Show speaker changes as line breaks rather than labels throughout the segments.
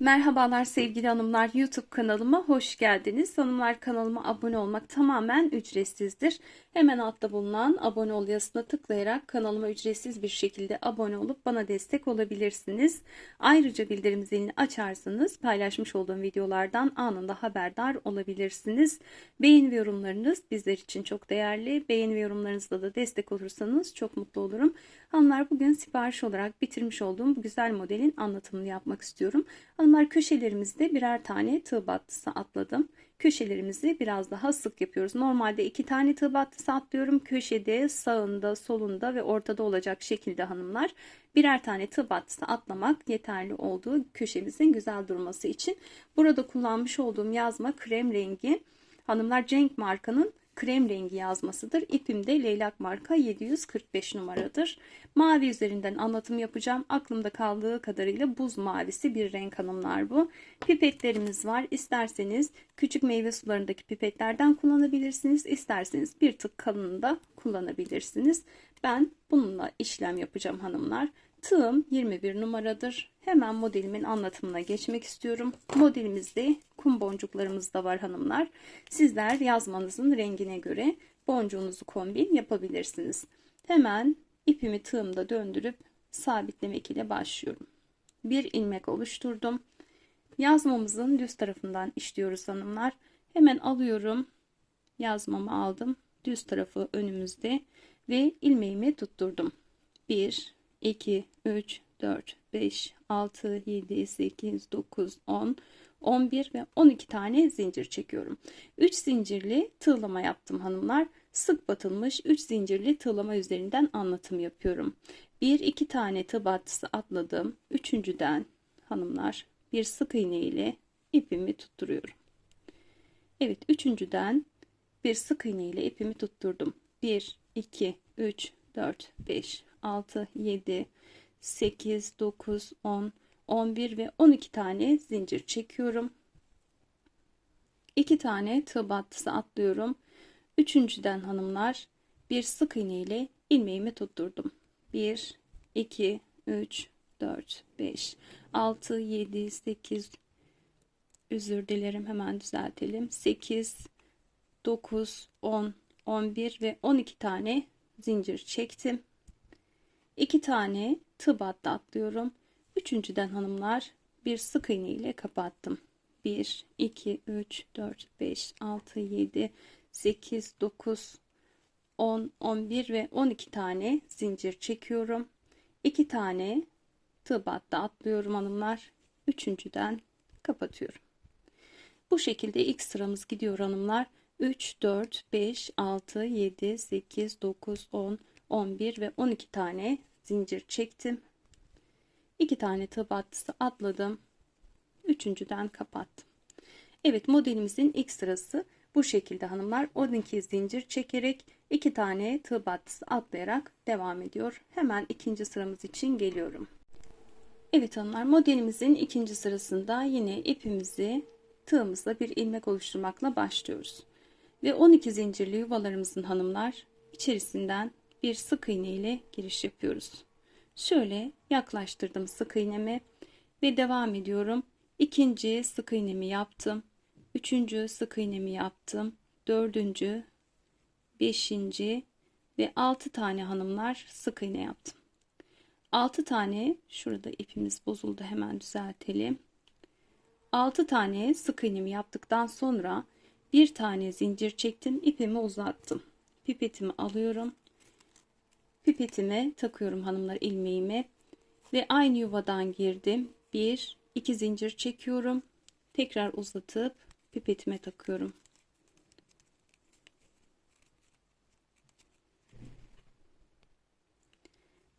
Merhabalar sevgili hanımlar YouTube kanalıma hoş geldiniz. Hanımlar kanalıma abone olmak tamamen ücretsizdir. Hemen altta bulunan abone ol yazısına tıklayarak kanalıma ücretsiz bir şekilde abone olup bana destek olabilirsiniz. Ayrıca bildirim zilini açarsanız paylaşmış olduğum videolardan anında haberdar olabilirsiniz. Beğeni ve yorumlarınız bizler için çok değerli. Beğeni ve yorumlarınızla da destek olursanız çok mutlu olurum. Hanımlar bugün sipariş olarak bitirmiş olduğum bu güzel modelin anlatımını yapmak istiyorum. Hanımlar köşelerimizde birer tane tığ battısı atladım. Köşelerimizi biraz daha sık yapıyoruz. Normalde iki tane tığ battısı atlıyorum. Köşede, sağında, solunda ve ortada olacak şekilde hanımlar birer tane tığ battısı atlamak yeterli olduğu köşemizin güzel durması için. Burada kullanmış olduğum yazma krem rengi. Hanımlar Cenk markanın krem rengi yazmasıdır. İpim de leylak marka 745 numaradır. Mavi üzerinden anlatım yapacağım. Aklımda kaldığı kadarıyla buz mavisi bir renk hanımlar bu. Pipetlerimiz var. İsterseniz küçük meyve sularındaki pipetlerden kullanabilirsiniz. İsterseniz bir tık kalınında kullanabilirsiniz. Ben bununla işlem yapacağım hanımlar. Tığım 21 numaradır. Hemen modelimin anlatımına geçmek istiyorum. Modelimizde kum boncuklarımız da var hanımlar. Sizler yazmanızın rengine göre boncuğunuzu kombin yapabilirsiniz. Hemen ipimi tığımda döndürüp sabitlemek ile başlıyorum. Bir ilmek oluşturdum. Yazmamızın düz tarafından işliyoruz hanımlar. Hemen alıyorum. Yazmamı aldım. Düz tarafı önümüzde ve ilmeğimi tutturdum. 1 2 3 4 5 6 7 8 9 10 11 ve 12 tane zincir çekiyorum. 3 zincirli tığlama yaptım hanımlar. Sık batılmış 3 zincirli tığlama üzerinden anlatım yapıyorum. 1 2 tane tığ battısı atladım. Üçüncüden hanımlar bir sık iğne ile ipimi tutturuyorum. Evet üçüncüden bir sık iğne ile ipimi tutturdum. 1 2 3 4 5 6 7 8 9 10 11 ve 12 tane zincir çekiyorum. 2 tane tığ battısı atlıyorum. Üçüncüden hanımlar bir sık iğne ile ilmeğimi tutturdum. 1 2 3 4 5 6 7 8 özür dilerim hemen düzeltelim. 8 9 10 11 ve 12 tane zincir çektim. 2 tane tığ atlıyorum. Üçüncüden hanımlar bir sık iğne ile kapattım. 1 2 3 4 5 6 7 8 9 10 11 ve 12 tane zincir çekiyorum. 2 tane tığ battı atlıyorum hanımlar. Üçüncüden kapatıyorum. Bu şekilde ilk sıramız gidiyor hanımlar. 3 4 5 6 7 8 9 10 11 ve 12 tane zincir çektim. 2 tane tığ battısı atladım. Üçüncüden kapattım. Evet modelimizin ilk sırası bu şekilde hanımlar 12 zincir çekerek 2 tane tığ battısı atlayarak devam ediyor. Hemen ikinci sıramız için geliyorum. Evet hanımlar modelimizin ikinci sırasında yine ipimizi tığımızla bir ilmek oluşturmakla başlıyoruz. Ve 12 zincirli yuvalarımızın hanımlar içerisinden bir sık iğne ile giriş yapıyoruz. Şöyle yaklaştırdım sık iğnemi ve devam ediyorum. İkinci sık iğnemi yaptım. Üçüncü sık iğnemi yaptım. Dördüncü, beşinci ve altı tane hanımlar sık iğne yaptım. Altı tane şurada ipimiz bozuldu hemen düzeltelim. Altı tane sık iğnemi yaptıktan sonra bir tane zincir çektim ipimi uzattım. Pipetimi alıyorum pipetime takıyorum hanımlar ilmeğimi ve aynı yuvadan girdim. Bir, iki zincir çekiyorum. Tekrar uzatıp pipetime takıyorum.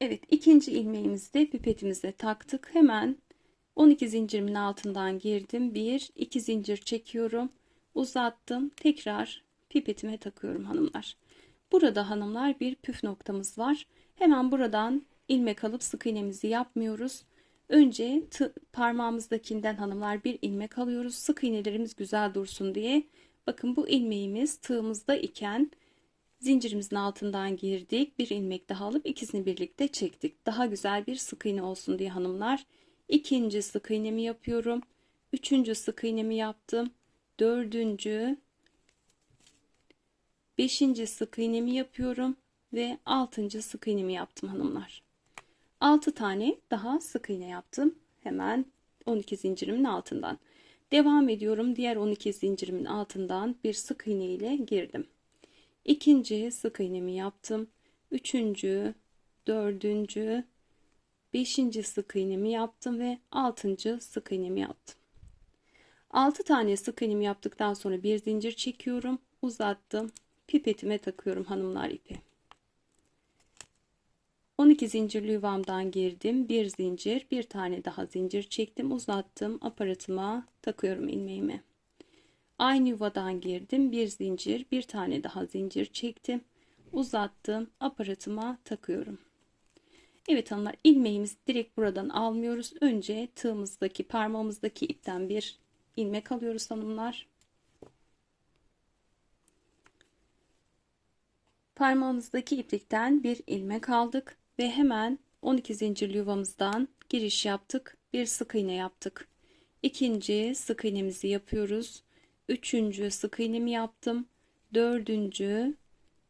Evet ikinci ilmeğimizi de pipetimize taktık. Hemen 12 zincirimin altından girdim. 1 2 zincir çekiyorum. Uzattım. Tekrar pipetime takıyorum hanımlar. Burada hanımlar bir püf noktamız var. Hemen buradan ilmek alıp sık iğnemizi yapmıyoruz. Önce parmağımızdakinden hanımlar bir ilmek alıyoruz. Sık iğnelerimiz güzel dursun diye. Bakın bu ilmeğimiz tığımızda iken zincirimizin altından girdik. Bir ilmek daha alıp ikisini birlikte çektik. Daha güzel bir sık iğne olsun diye hanımlar ikinci sık iğnemi yapıyorum. Üçüncü sık iğnemi yaptım. Dördüncü, beşinci sık iğnemi yapıyorum ve altıncı sık iğnemi yaptım hanımlar. 6 tane daha sık iğne yaptım. Hemen 12 zincirimin altından. Devam ediyorum. Diğer 12 zincirimin altından bir sık iğne ile girdim. İkinci sık iğnemi yaptım. Üçüncü, dördüncü, beşinci sık iğnemi yaptım ve altıncı sık iğnemi yaptım. 6 tane sık iğnemi yaptıktan sonra bir zincir çekiyorum. Uzattım. Pipetime takıyorum hanımlar ipi. 12 zincirli yuvamdan girdim. Bir zincir, bir tane daha zincir çektim, uzattım. Aparatıma takıyorum ilmeğimi. Aynı yuvadan girdim. Bir zincir, bir tane daha zincir çektim. Uzattım. Aparatıma takıyorum. Evet hanımlar ilmeğimizi direkt buradan almıyoruz. Önce tığımızdaki parmağımızdaki ipten bir ilmek alıyoruz hanımlar. Parmağımızdaki iplikten bir ilmek aldık ve hemen 12 zincirli yuvamızdan giriş yaptık. Bir sık iğne yaptık. İkinci sık iğnemizi yapıyoruz. Üçüncü sık iğnemi yaptım. Dördüncü,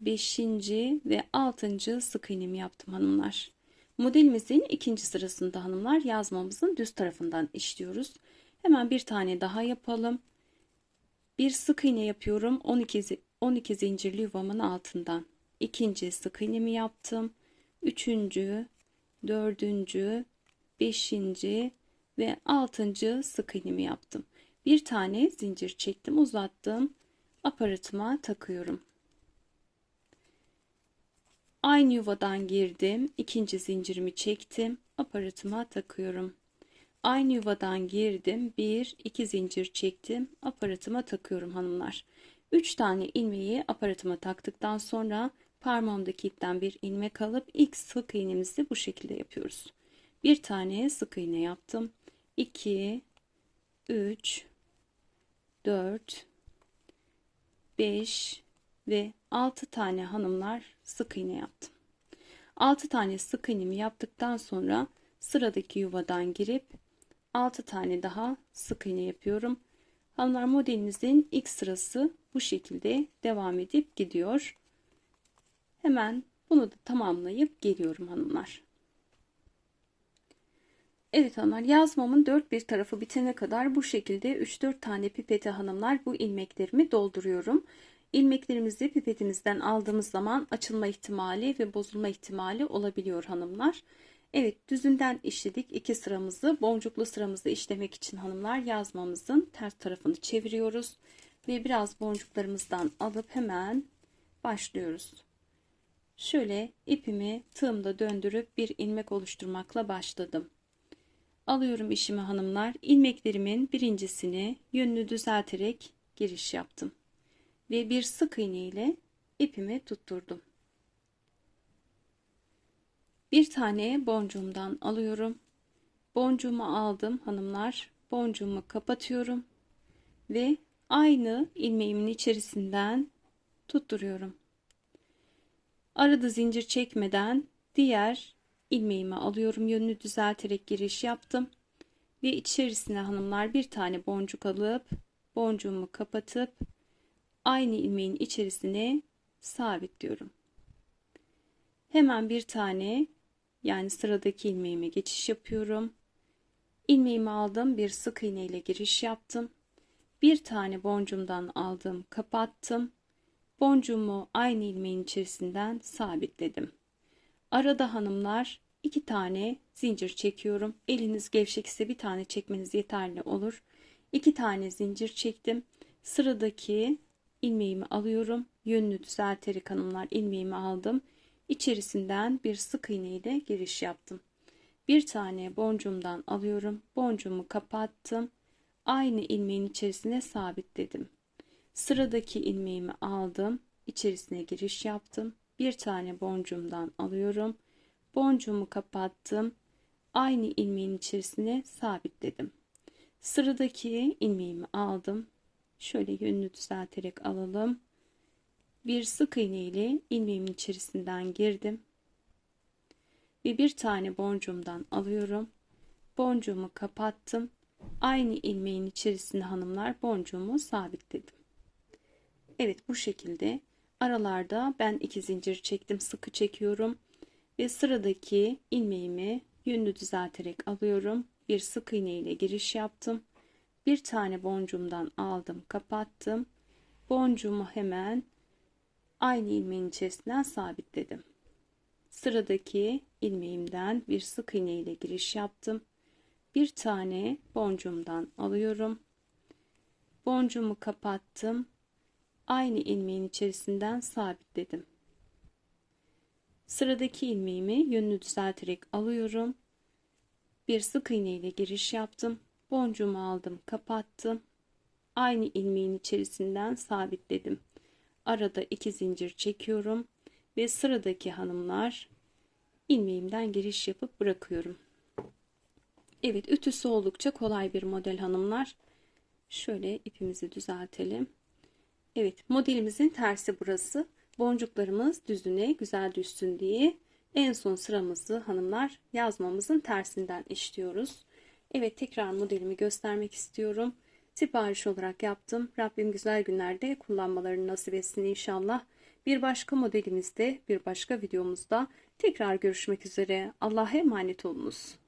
beşinci ve altıncı sık iğnemi yaptım hanımlar. Modelimizin ikinci sırasında hanımlar yazmamızın düz tarafından işliyoruz. Hemen bir tane daha yapalım. Bir sık iğne yapıyorum 12, 12 zincirli yuvamın altından. İkinci sık iğnemi yaptım üçüncü, dördüncü, beşinci ve altıncı sık iğnemi yaptım. Bir tane zincir çektim, uzattım. Aparatıma takıyorum. Aynı yuvadan girdim. ikinci zincirimi çektim. Aparatıma takıyorum. Aynı yuvadan girdim. Bir, iki zincir çektim. Aparatıma takıyorum hanımlar. Üç tane ilmeği aparatıma taktıktan sonra parmağımdaki ipten bir ilmek alıp ilk sık iğnemizi bu şekilde yapıyoruz. Bir tane sık iğne yaptım. 2 3 4 5 ve 6 tane hanımlar sık iğne yaptım. 6 tane sık iğnemi yaptıktan sonra sıradaki yuvadan girip 6 tane daha sık iğne yapıyorum. Hanımlar modelimizin ilk sırası bu şekilde devam edip gidiyor. Hemen bunu da tamamlayıp geliyorum hanımlar. Evet hanımlar yazmamın dört bir tarafı bitene kadar bu şekilde 3-4 tane pipete hanımlar bu ilmeklerimi dolduruyorum. İlmeklerimizi pipetimizden aldığımız zaman açılma ihtimali ve bozulma ihtimali olabiliyor hanımlar. Evet düzünden işledik iki sıramızı boncuklu sıramızı işlemek için hanımlar yazmamızın ters tarafını çeviriyoruz. Ve biraz boncuklarımızdan alıp hemen başlıyoruz. Şöyle ipimi tığımda döndürüp bir ilmek oluşturmakla başladım. Alıyorum işimi hanımlar. İlmeklerimin birincisini yönünü düzelterek giriş yaptım. Ve bir sık iğne ile ipimi tutturdum. Bir tane boncuğumdan alıyorum. Boncuğumu aldım hanımlar. Boncuğumu kapatıyorum. Ve aynı ilmeğimin içerisinden tutturuyorum. Arada zincir çekmeden diğer ilmeğimi alıyorum. Yönünü düzelterek giriş yaptım. Ve içerisine hanımlar bir tane boncuk alıp boncuğumu kapatıp aynı ilmeğin içerisine sabitliyorum. Hemen bir tane yani sıradaki ilmeğime geçiş yapıyorum. İlmeğimi aldım. Bir sık iğne ile giriş yaptım. Bir tane boncuğumdan aldım, kapattım boncuğumu aynı ilmeğin içerisinden sabitledim. Arada hanımlar iki tane zincir çekiyorum. Eliniz gevşek ise bir tane çekmeniz yeterli olur. İki tane zincir çektim. Sıradaki ilmeğimi alıyorum. Yönünü düzelterek hanımlar ilmeğimi aldım. İçerisinden bir sık iğne ile giriş yaptım. Bir tane boncuğumdan alıyorum. Boncuğumu kapattım. Aynı ilmeğin içerisine sabitledim. Sıradaki ilmeğimi aldım. içerisine giriş yaptım. Bir tane boncuğumdan alıyorum. Boncuğumu kapattım. Aynı ilmeğin içerisine sabitledim. Sıradaki ilmeğimi aldım. Şöyle yönünü düzelterek alalım. Bir sık iğne ile ilmeğimin içerisinden girdim. Ve bir tane boncuğumdan alıyorum. Boncuğumu kapattım. Aynı ilmeğin içerisine hanımlar boncuğumu sabitledim. Evet bu şekilde aralarda ben iki zincir çektim sıkı çekiyorum ve sıradaki ilmeğimi yönünü düzelterek alıyorum. Bir sık iğne ile giriş yaptım. Bir tane boncuğumdan aldım kapattım. Boncuğumu hemen aynı ilmeğin içerisinden sabitledim. Sıradaki ilmeğimden bir sık iğne ile giriş yaptım. Bir tane boncuğumdan alıyorum. Boncuğumu kapattım aynı ilmeğin içerisinden sabitledim. Sıradaki ilmeğimi yönünü düzelterek alıyorum. Bir sık iğne ile giriş yaptım. Boncuğumu aldım, kapattım. Aynı ilmeğin içerisinden sabitledim. Arada iki zincir çekiyorum ve sıradaki hanımlar ilmeğimden giriş yapıp bırakıyorum. Evet, ütüsü oldukça kolay bir model hanımlar. Şöyle ipimizi düzeltelim. Evet modelimizin tersi burası. Boncuklarımız düzüne güzel düşsün diye en son sıramızı hanımlar yazmamızın tersinden işliyoruz. Evet tekrar modelimi göstermek istiyorum. Sipariş olarak yaptım. Rabbim güzel günlerde kullanmalarını nasip etsin inşallah. Bir başka modelimizde, bir başka videomuzda tekrar görüşmek üzere. Allah'a emanet olunuz.